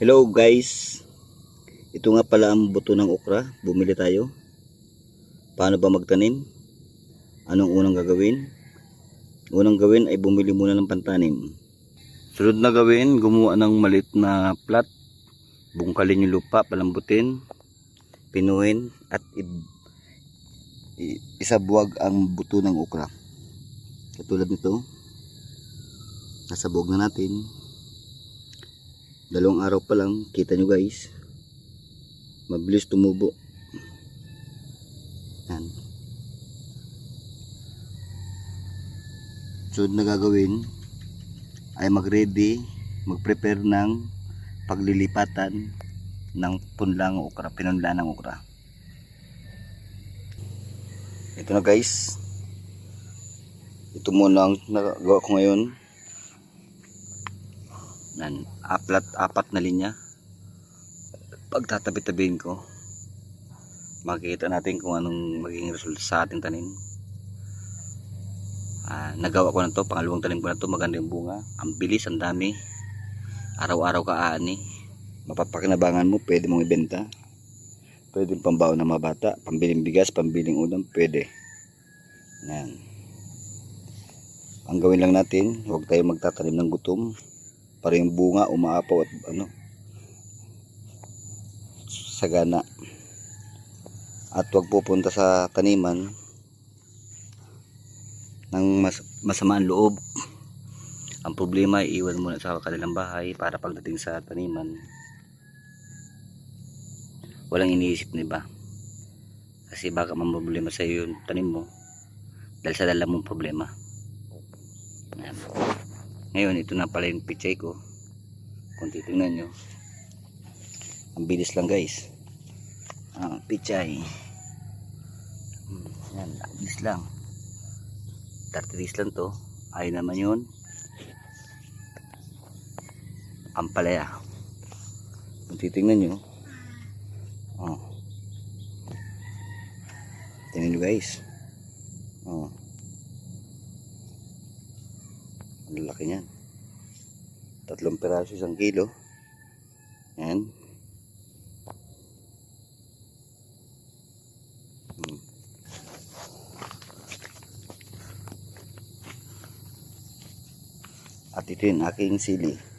Hello guys. Ito nga pala ang buto ng okra. Bumili tayo. Paano ba magtanim? Anong unang gagawin? Unang gawin ay bumili muna ng pantanim. Sunod na gawin, gumawa ng malit na plat. Bungkalin yung lupa, palambutin, pinuhin, at isabuwag ang buto ng okra. Katulad nito. Nasabog na natin. Dalawang araw pa lang, kita nyo guys. Mabilis tumubo. Yan. Sunod na gagawin ay mag-ready, mag-prepare ng paglilipatan ng punlang okra, pinunla ng okra. Ito na guys. Ito muna ang nagawa ko ngayon nan aplat apat na linya. Pagtatabi-tabihin ko makikita natin kung anong magiging resulta sa ating tanim. Ah, nagawa ko na to pangalawang tanim ko na to maganda yung bunga. Ang bilis ang dami. Araw-araw ka aani. Mapapakinabangan mo pwede mong ibenta. Pwede pambaon ng mga bata pambiling bigas pambiling ulam pwede. Yan. Ang gawin lang natin huwag tayo magtatanim ng gutom para yung bunga umaapaw at ano sagana. At wag pupunta sa taniman ng mas, masamaan loob. Ang problema ay iwan muna sa kanilang bahay para pagdating sa taniman walang iniisip na iba kasi baka mamroblema sa iyo yung tanim mo dahil sa dala mong problema. Ayan. Ngayon, ito na pala yung pichay ko. Kung titingnan nyo. Ang bilis lang guys. Ah, pichay. Hmm, yan, ang bilis lang. 30 days lang to. Ay naman yun. Ang palaya. Kung titingnan nyo. Oh. Tingnan nyo guys. Oh. Ang laki niyan. Tatlong peraso isang kilo. Yan. Hmm. At ito yung aking sili.